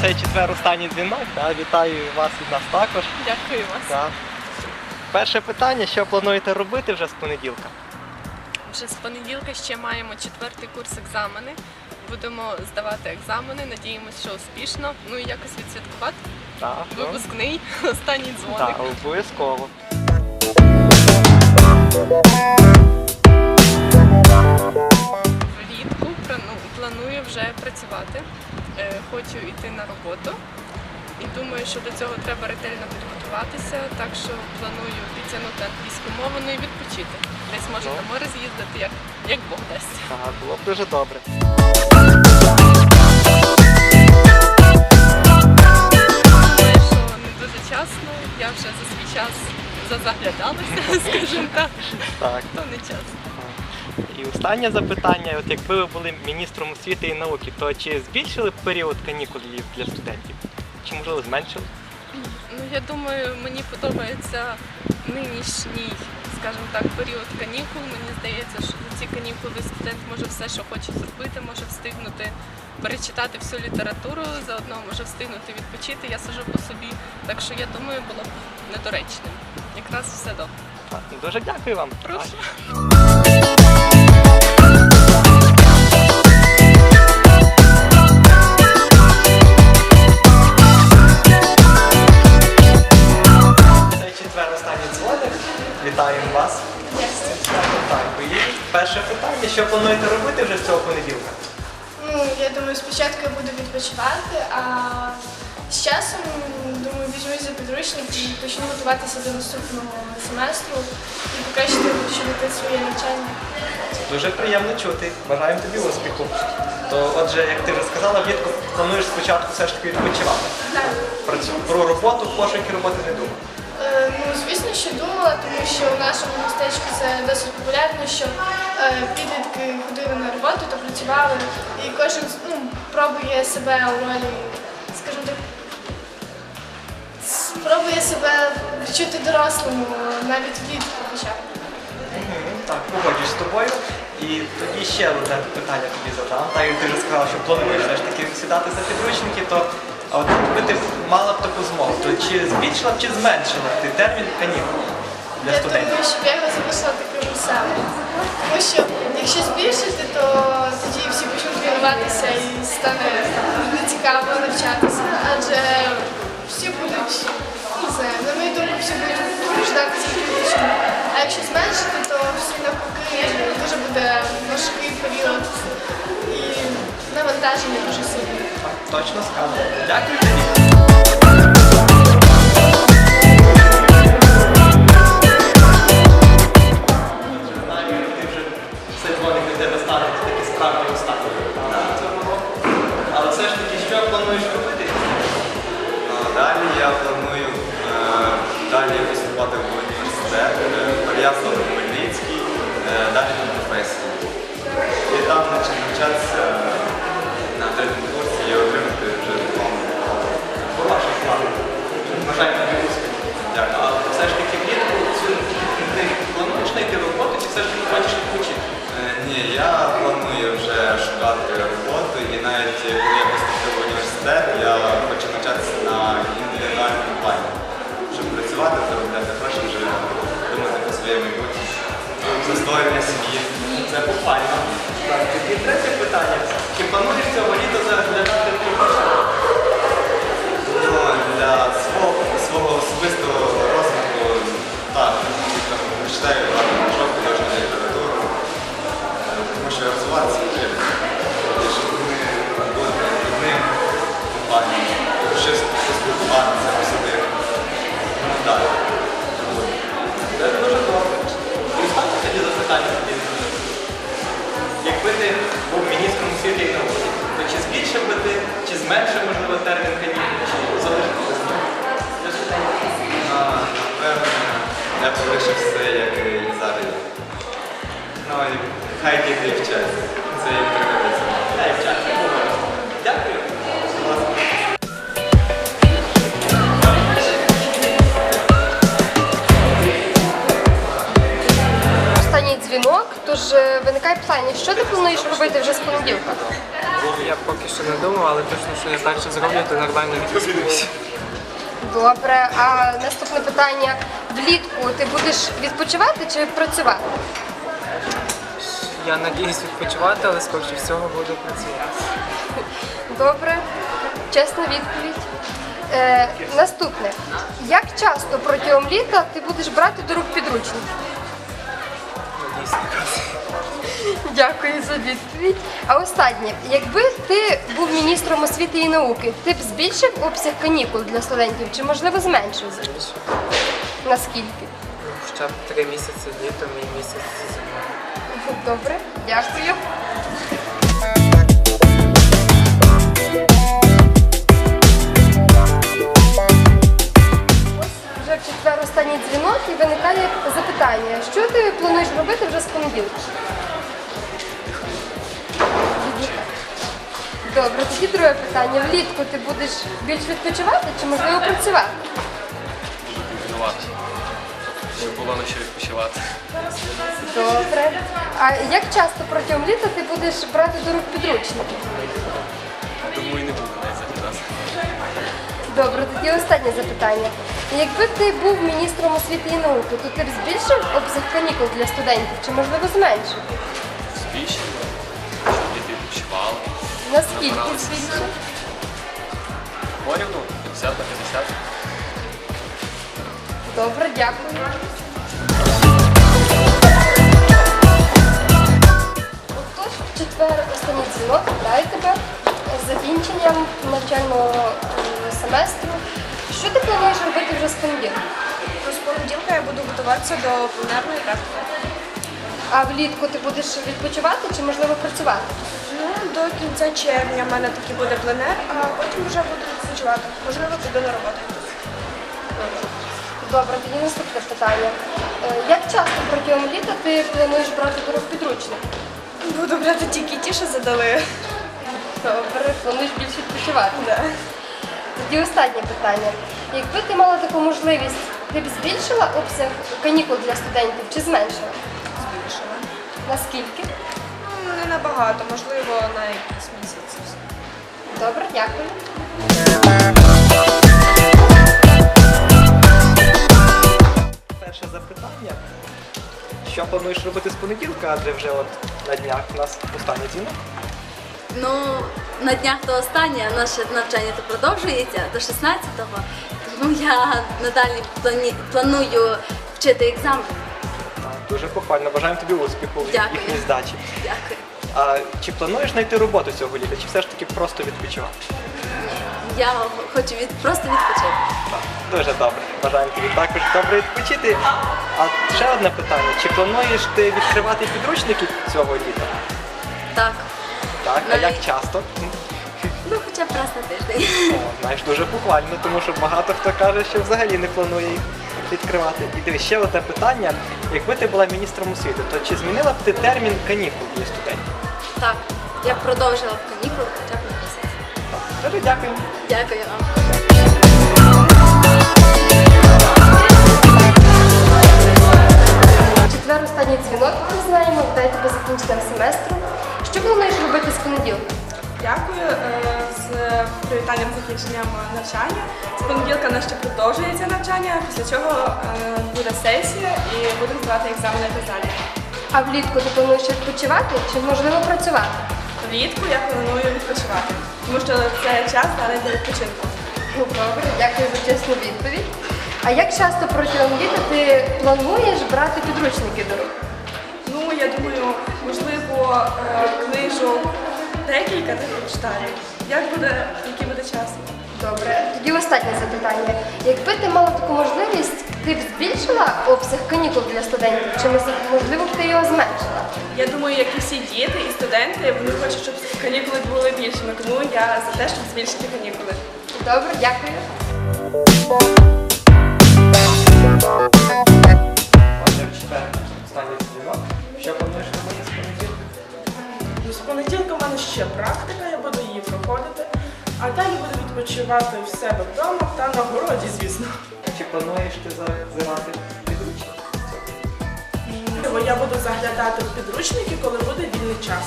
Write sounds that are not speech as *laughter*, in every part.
цей четвер останній дзвінок. Да, вітаю вас від нас також. Дякую вас. Да. Перше питання, що плануєте робити вже з понеділка? Вже з понеділка ще маємо четвертий курс екзамени. Будемо здавати екзамени, надіємося, що успішно. Ну і якось відсвяткувати. Так, ну, Випускний, *laughs* останній дзвоник. так, обов'язково. Влітку плану- планую вже працювати. Е, Хочу йти на роботу. І думаю, що до цього треба ретельно підготуватися, так що планую підтягнути англійську мову ну і відпочити. Десь може Ну. на море з'їздити, як, як Бог дасть. Так, було б дуже добре. Що не дуже часно. Я вже за свій час зазаглядалася, *laughs* скажімо так, Так. то не час. І останнє запитання: от якби ви були міністром освіти і науки, то чи збільшили б період канікул для студентів? Чи можливо зменшили? Ну я думаю, мені подобається нинішній, скажімо так, період канікул. Мені здається, що за ці канікули студент може все, що хоче зробити, може встигнути перечитати всю літературу, заодно може встигнути відпочити. Я сижу по собі. Так що я думаю, було б недоречним. Якраз все добре. Дуже дякую вам. Прошу. Покращити своє навчання. Дуже приємно чути. Бажаємо тобі успіху. То, отже, як ти вже сказала, влітку плануєш спочатку все ж таки відпочивати. Так. Про, цю- про роботу, пошуки роботи не думав. Е, ну, звісно, що думала, тому що у нашому містечку це досить популярно, що е, підлітки ходили на роботу та працювали, і кожен ну, пробує себе у ролі, скажімо так, спробує себе відчути дорослому навіть влітку хоча б. Так, погоджуюсь з тобою. І тоді ще одне питання тобі задам. Так як ти вже сказала, що плануєш все ж таки сідати за підручники, то а от якби ти мала б таку змогу, то чи збільшила б чи зменшила б ти термін канікул для Я студентів? думаю, щоб я його залишила таким самим. Тому що якщо збільшити, то тоді всі почнуть лінуватися і стане нецікаво навчатися. Адже всі будуть, не знаю, на мою думку, всі навантаження дуже сильне. Так, точно сказано. Дякую тобі. Що зроблю, то нормально відпочинуся. Добре. А наступне питання. Влітку ти будеш відпочивати чи працювати? Я надіюсь відпочивати, але скоріше всього буду працювати. Добре. Чесна відповідь. Е, наступне. Як часто протягом літа ти будеш брати до рук підручник? Дякую за відповідь. А останнє, якби ти був міністром освіти і науки, ти б збільшив обсяг канікул для студентів чи можливо зменшив? Наскільки? Хоча б три місяці літом і місяць зимою. Добре, дякую. Вже в четвер останній дзвінок і виникає запитання, що ти плануєш робити вже з понеділка? Добре, тоді друге питання. Влітку ти будеш більш відпочивати чи можливо працювати? Тренувати. Щоб було на що відпочивати. Добре. А як часто протягом літа ти будеш брати до рук підручники? Думаю, не буду навіть заглядати. Добре, тоді останнє запитання. Якби ти був міністром освіти і науки, то ти б збільшив обсяг канікул для студентів чи можливо зменшив? Відпочивали. Наскільки збільшив? Порівну 50 на 50. Добре, дякую. Отож, в четвер останній дзвінок, вітаю тебе з закінченням навчального е, семестру. Що ти плануєш робити вже з понеділка? З понеділка я буду готуватися до пленарної практики. А влітку ти будеш відпочивати чи можливо працювати? Ну, до кінця червня в мене таки буде пленер, а потім вже буду відпочивати. Можливо, піду на роботу. Добре, тоді наступне питання. Е, Як часто протягом літа ти плануєш брати до рук підручник? Буду брати тільки ті, що задали. Добре, плануєш більше відпочивати. Да. Тоді останнє питання. Якби ти мала таку можливість, ти б збільшила обсяг канікул для студентів чи зменшила? Збільшила. Наскільки? Набагато, можливо, на якийсь місяць. Добре, дякую. Перше запитання. Що плануєш робити з понеділка, адже вже от на днях у нас останній дзвінок. Ну, на днях то останнє, наше навчання то продовжується до 16-го. Тому я надалі плані- планую вчити екзамен. Так, Дуже похвально. Бажаємо тобі успіху в Дякую. їхній здачі. Дякую. А чи плануєш знайти роботу цього літа, чи все ж таки просто відпочивати? Я хочу від, просто відпочити. Так, дуже добре. Бажаємо тобі також добре відпочити. А ще одне питання: чи плануєш ти відкривати підручники цього літа? Так. Так, а як часто? Ну, хоча б раз на тиждень. О, знаєш, дуже похвально, тому що багато хто каже, що взагалі не планує їх відкривати. І дивись, ще одне питання. Якби ти була міністром освіти, то чи змінила б ти термін канікул для студентів? Так. Я продовжила в канікули хоча б на місяць. Дуже дякую. Дякую вам. Четвер останній дзвінок, ми знаємо, тебе з закінченням семестру. Що плануєш робити з понеділка? Дякую е, з привітанням закінченням навчання. З понеділка в нас ще продовжується навчання, після чого е, буде сесія і будемо здавати екзамени та далі. А влітку ти плануєш відпочивати чи можливо працювати? Влітку я планую відпочивати, тому що це час далі для відпочинку. Ну, добре, дякую за чесну відповідь. А як часто протягом літа ти плануєш брати підручники до рук? Ну, я думаю, можливо, е, книжок декілька так прочитаю. Як буде, який буде час? Добре, тоді останнє запитання. Якби ти мала таку можливість, ти б збільшила обсяг канікул для студентів, чи можливо б ти його зменшила? Я думаю, як і всі діти і студенти, вони хочуть, щоб канікули були більшими, тому я за те, щоб збільшити канікули. Добре, дякую. Отже, четвер останній дзвінок. Що плануєш робити з понеділка? Ну, З понеділка в мене ще практика, я буду її проходити, а далі буду відпочивати в себе вдома та на городі, звісно. Чи плануєш ти зазирати підручник? Бо я буду заглядати в підручники, коли буде вільний час.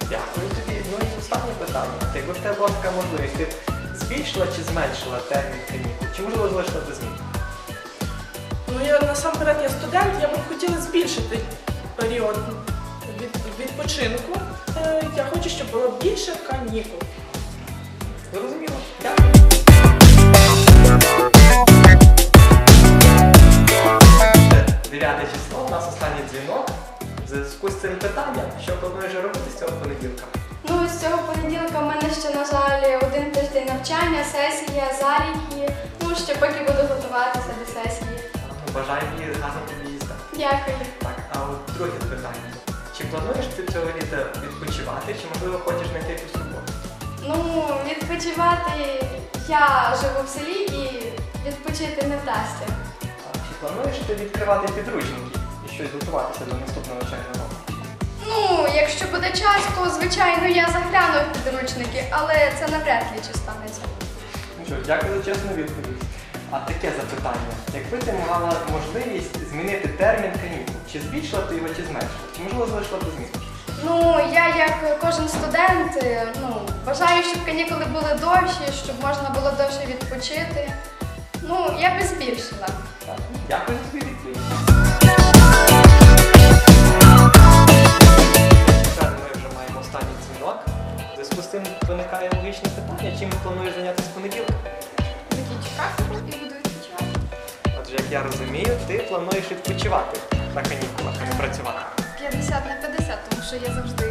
Дякую тобі. Ну і останнє питання. Ти якби в тебе була така можливість, ти б збільшила чи зменшила термін канікул? Чи можливо залишила без змін? Ну я насамперед я студент, я б хотіла збільшити період від, відпочинку. Е, Я хочу, щоб було більше канікул. Зрозуміло. Дякую. Дев'яте число, у нас останній дзвінок. В зв'язку з цим питанням, що плануєш робити з цього понеділка? Ну, з цього понеділка в мене ще, на жаль, один тиждень навчання, сесія, заліки. Ну, ще поки буду готуватися до сесії. Ну, Бажаю мені гарно під'їзда. Дякую. Так, а от друге питання. Чи плануєш ти цього літа відпочивати, чи можливо хочеш знайти якусь роботу? Ну, відпочивати я живу в селі і відпочити не вдасться. Плануєш ти відкривати підручники і щось готуватися до наступного навчального року? Ну, якщо буде час, то звичайно я загляну в підручники, але це навряд ли чи станеться. Ну що, ж, дякую за чесну відповідь. А таке запитання. Якби ти мала можливість змінити термін канікул, чи збільшила ти його, чи зменшила? Чи можливо залишила без змін? Ну, я як кожен студент, е, ну, бажаю, щоб канікули були довші, щоб можна було довше відпочити. Ну, я би збільшила. Дякую за твою відповідь. Ми вже маємо останній дзвінок. В зв'язку з цим виникає логічне питання, чим плануєш зайнятися з понеділка? Закінчу практику і буду відпочивати. Отже, як я розумію, ти плануєш відпочивати на канікулах, а не працювати. 50 на 50, тому що є завжди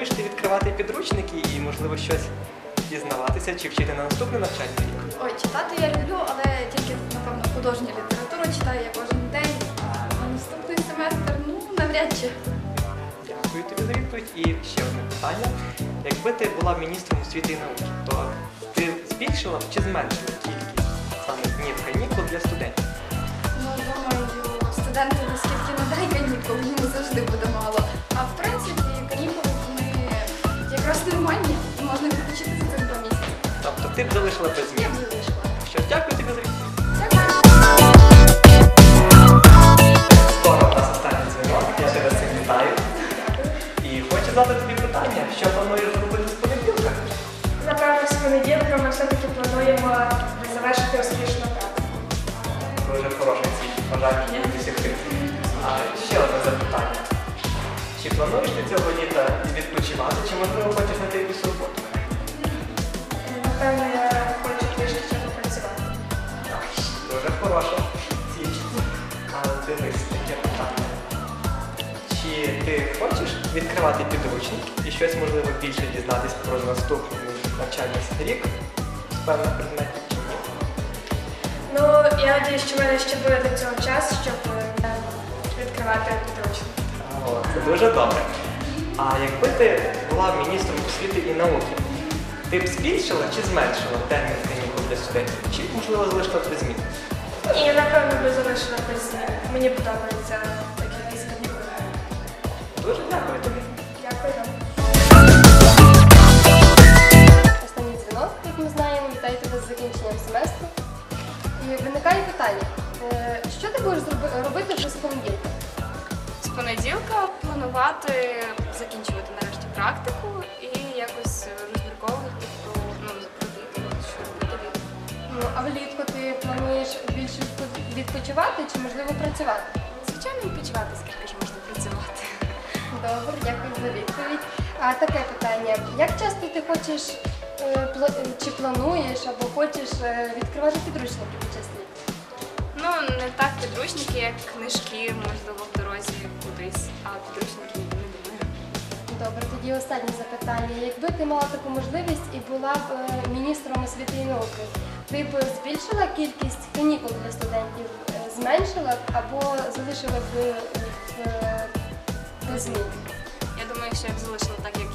плануєш ти відкривати підручники і, можливо, щось дізнаватися чи вчити на наступний навчальний рік? Ой, читати я люблю, але тільки, напевно, художню літературу читаю я кожен день. А на наступний семестр, ну, навряд чи. Дякую тобі за відповідь. І ще одне питання. Якби ти була міністром освіти і науки, то ти збільшила б чи зменшила кількість саме днів канікул для студентів? Ну, думаю, студенти наскільки не дай канікул, б залишила без Я змін. б. Що, ж, дякую тобі за відповідь. Скоро у нас останній дзвінок, я тебе з цим вітаю. І хочу задати тобі питання, що плануєш зробити з понеділка? Напевно, з понеділка ми все-таки плануємо завершити успішно працю. Дуже хороший ціль, бажаю тобі досягти. А ще одне запитання. Чи плануєш ти цього літа відпочивати, чи можливо хочеш знайти якусь роботу? Напевно, я дивись, таке питання. Чи ти хочеш відкривати підручник і щось можливо більше дізнатися про наступний навчальний рік з певних предметів чи ні? Ну, я сподіваюся, що в мене ще буде до цього час, щоб е, відкривати підручник. О, це дуже добре. А якби ти була міністром освіти і науки, ти б збільшила чи зменшила термін канікул для студентів? Чи можливо залишила без змін? І я, напевно, би залишила без. Мені подобається такі різні. Дуже дякую тобі. Дякую вам. Останній дзвінок, як ми знаємо, вітаю тебе з закінченням семестру. І виникає питання, е, що ти будеш робити вже з понеділка? З понеділка планувати закінчувати нарешті практику плануєш більше відпочивати чи можливо працювати? Звичайно, відпочивати, скільки ж можна працювати. Добре, дякую за відповідь. А таке питання: як часто ти хочеш е, чи плануєш або хочеш е, відкривати підручники під час літа? Ну не так підручники, як книжки, можливо, в дорозі кудись, а підручники. Добре, тоді останнє запитання. Якби ти мала таку можливість і була б е, міністром освіти і науки, ти б збільшила кількість канікул для студентів, е, зменшила б або залишила б е, без змін? Я думаю, що я б залишила так, як